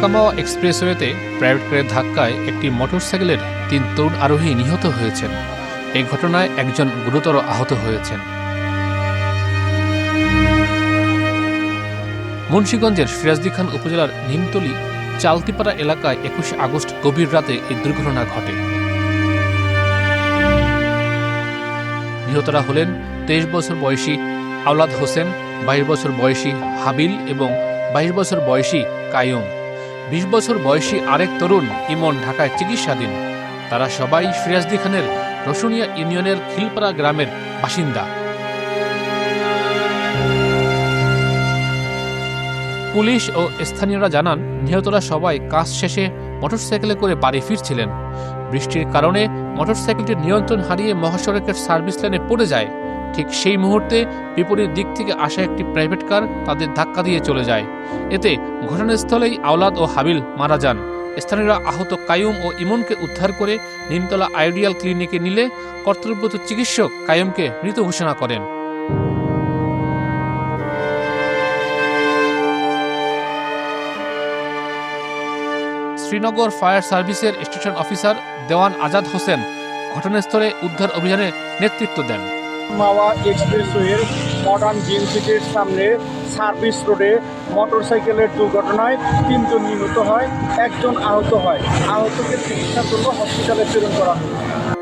ঢাকা-মাওয়া এক্সপ্রেসওয়েতে private কারের ধাক্কায় একটি মোটরসাইকেলের তিন তরুণ আরোহী নিহত হয়েছেন। এই ঘটনায় একজন গুরুতর আহত হয়েছেন। মুন্সীগঞ্জের সিরাজদি খান উপজেলার নিমতলি, চালতিপাড়া এলাকায় একুশে আগস্ট গভীর রাতে এই দুর্ঘটনা ঘটে। নিহতরা হলেন তেইশ বছর বয়সী আওলাদ হোসেন, বাইশ বছর বয়সী হাবিল এবং বাইশ বছর বয়সী কায়ুম। বিশ বছর বয়সী আরেক তরুণ ইমন ঢাকায় চিকিৎসাধীন। তারা সবাই সিরাজদি খানের রসুনিয়া ইউনিয়নের খিলপাড়া গ্রামের বাসিন্দা। পুলিশ ও স্থানীয়রা জানান, নিহতরা সবাই কাজ শেষে মোটরসাইকেলে করে বাড়ি ফিরছিলেন। বৃষ্টির কারণে মোটরসাইকেলটি নিয়ন্ত্রণ হারিয়ে মহাসড়কের সার্ভিস লাইনে পড়ে যায়। ঠিক সেই মুহূর্তে বিপরীত দিক থেকে আসা একটি প্রাইভেট কার তাদের ধাক্কা দিয়ে চলে যায়। এতে ঘটনাস্থলেই আওলাদ ও হাবিল মারা যান। স্থানীয়রা আহত কায়ুম ও ইমনকে উদ্ধার করে নিমতলা আইডিয়াল ক্লিনিকে নিলে কর্তব্যরত চিকিৎসক কায়ুমকে মৃত ঘোষণা করেন। শ্রীনগর ফায়ার সার্ভিসের স্টেশন অফিসার দেওয়ান আজাদ হোসেন ঘটনাস্থলে উদ্ধার অভিযানে নেতৃত্ব দেন। মাওয়া এক্সপ্রেসওয়ের মডার্ন জিম সিটির সামনে সার্ভিস রোডে মোটরসাইকেলের দুর্ঘটনায় তিনজন নিহত হয়, একজন আহত হয়। আহতকে চিকিৎসার জন্য হসপিটালে প্রেরণ করা হয়